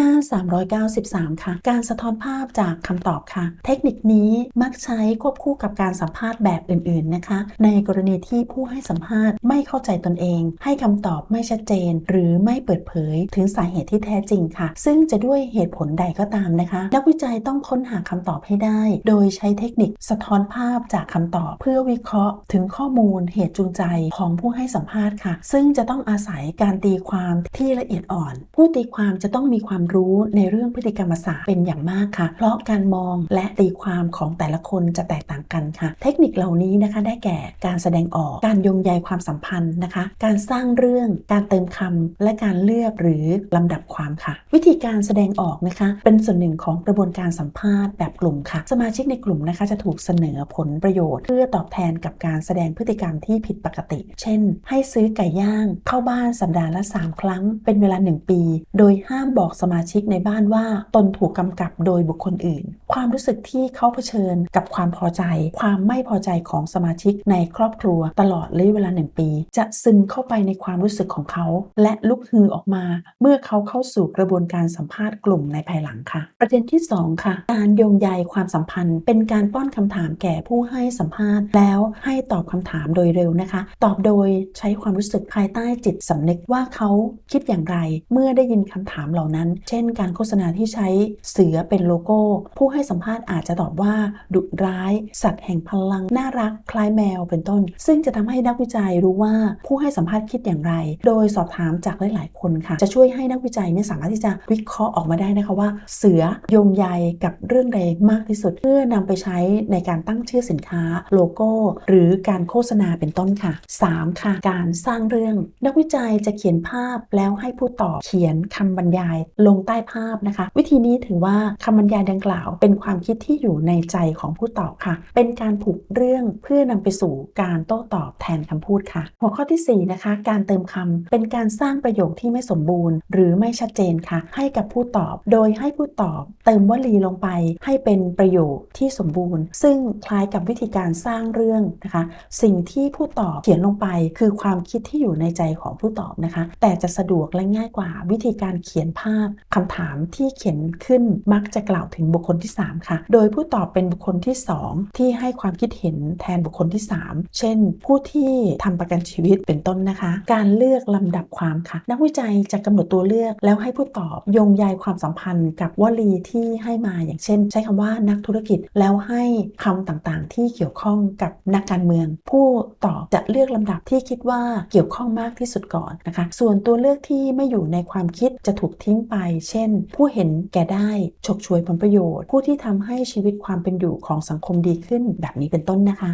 น้า 393 ค่ะ การสะท้อนภาพจากคำตอบค่ะ เทคนิคนี้มักใช้ควบคู่กับการสัมภาษณ์แบบอื่นๆนะคะ ในกรณีที่ผู้ให้สัมภาษณ์ไม่เข้าใจตนเอง ให้คำตอบไม่ชัดเจน หรือไม่เปิดเผยถึงสาเหตุที่แท้จริงค่ะ ซึ่งจะด้วยเหตุผลใดก็ตามนะคะ นักวิจัยต้องค้นหาคำตอบให้ได้ โดยใช้เทคนิคสะท้อนภาพจากคำตอบเพื่อวิเคราะห์ ถึงข้อมูลเหตุจูงใจของผู้ให้สัมภาษณ์ค่ะ ซึ่งจะต้องอาศัยการตีความที่ละเอียดอ่อน ผู้ตีความจะต้องมีความรู้ในเรื่องพฤติกรรมศาสตร์เป็นอย่างมากค่ะ เพราะการมองและตีความของแต่ละคนจะแตกต่างกันค่ะ เทคนิคเหล่านี้นะคะได้แก่การแสดงออก การยงใยความสัมพันธ์นะคะ การสร้างเรื่อง การเติมคำและการเลือกหรือลำดับความค่ะ วิธีการแสดงออกนะคะ เป็นส่วนหนึ่งของกระบวนการสัมภาษณ์แบบกลุ่มค่ะ สมาชิกในกลุ่มนะคะจะถูกเสนอผลประโยชน์ เพื่อตอบแทนกับการแสดงพฤติกรรมที่ผิดปกติ เช่น ให้ซื้อไก่ย่าง เข้าบ้านสัปดาห์ละ 3 ครั้ง เป็นเวลา 1 ปี โดยห้ามบอกสมาาชิกในบ้านว่าตนถูกกำกับโดยบุคคลอื่น ความรู้สึกที่เขาเผชิญกับความพอใจ ความไม่พอใจของสมาชิกในครอบครัวตลอดระยะเวลา1ปี จะซึมเข้าไปในความรู้สึกของเขา และลุกฮือออกมา เมื่อเขาเข้าสู่กระบวนการสัมภาษณ์กลุ่มในภายหลังค่ะ ประเด็นที่ 2 ค่ะ การโยงใยความสัมพันธ์ เป็นการป้อนคำถามแก่ผู้ให้สัมภาษณ์ แล้วให้ตอบคำถามโดยเร็วนะคะ ตอบโดยใช้ความรู้สึกภายใต้จิตสำนึกว่าเขาคิดอย่างไร เมื่อได้ยินคำถามเหล่านั้นเช่น การโฆษณาที่ใช้เสือเป็นโลโก้ ผู้ให้สัมภาษณ์อาจจะตอบว่า ดุร้าย สัตว์แห่งพลัง น่ารัก คล้ายแมวเป็นต้น ซึ่งจะทำให้นักวิจัยรู้ว่าผู้ให้สัมภาษณ์คิดอย่างไร โดยสอบถามจากหลาย ๆ คนค่ะ จะช่วยให้นักวิจัยเนี่ยสามารถที่จะวิเคราะห์ออกมาได้นะคะว่า เสือโยงใยกับเรื่องใดมากที่สุด เพื่อนำไปใช้ในการตั้งชื่อสินค้าโลโก้ หรือการโฆษณาเป็นต้นค่ะ 3. ค่ะ การสร้างเรื่อง นักวิจัยจะเขียนภาพแล้วให้ผู้ตอบเขียนคำบรรยายลงใต้ภาพนะคะ วิธีนี้ถือว่าคำบรรยายดังกล่าว เป็นความคิดที่อยู่ในใจของผู้ตอบค่ะ เป็นการผูกเรื่องเพื่อนำไปสู่การโต้ตอบแทนคำพูดค่ะ หัวข้อทีสี่ 4 นะคะ การเติมคำเป็นการสร้างประโยคที่ไม่สมบูรณ์ หรือไม่ชัดเจนค่ะ ให้กับผู้ตอบ โดยให้ผู้ตอบ เติมวลีลงไป ให้เป็นประโยคที่สมบูรณ์ ซึ่งคล้ายกับวิธีการสร้างเรื่องนะคะ สิ่งที่ผู้ตอบเขียนลงไป คือความคิดที่อยู่ในใจของผู้ตอบนะคะ แต่จะสะดวกและง่ายกว่าวิธีการเขียนภาพคำถามที่เขียนขึ้นมักจะกล่าวถึงบุคคลที่ 3 ค่ะ โดยผู้ตอบเป็นบุคคลที่ 2 ที่ให้ความคิดเห็นแทนบุคคลที่ 3 เช่น ผู้ที่ทำประกันชีวิตเป็นต้นนะคะ การเลือกลำดับความค่ะ นักวิจัยจะกำหนดตัวเลือกแล้วให้ผู้ตอบโยงใยความสัมพันธ์กับวลีที่ให้มาอย่างเช่น ใช้คำว่านักธุรกิจแล้วให้คำต่างๆ ที่เกี่ยวข้องกับนักการเมือง ผู้ตอบจะเลือกลำดับที่คิดว่าเกี่ยวข้องมากที่สุดก่อนนะคะ ส่วนตัวเลือกที่ไม่อยู่ในความคิดจะถูกทิ้งไปเช่น ผู้เห็นแก่ได้ฉกฉวยผลประโยชน์ ผู้ที่ทำให้ชีวิตความเป็นอยู่ของสังคมดีขึ้นแบบนี้เป็นต้นนะคะ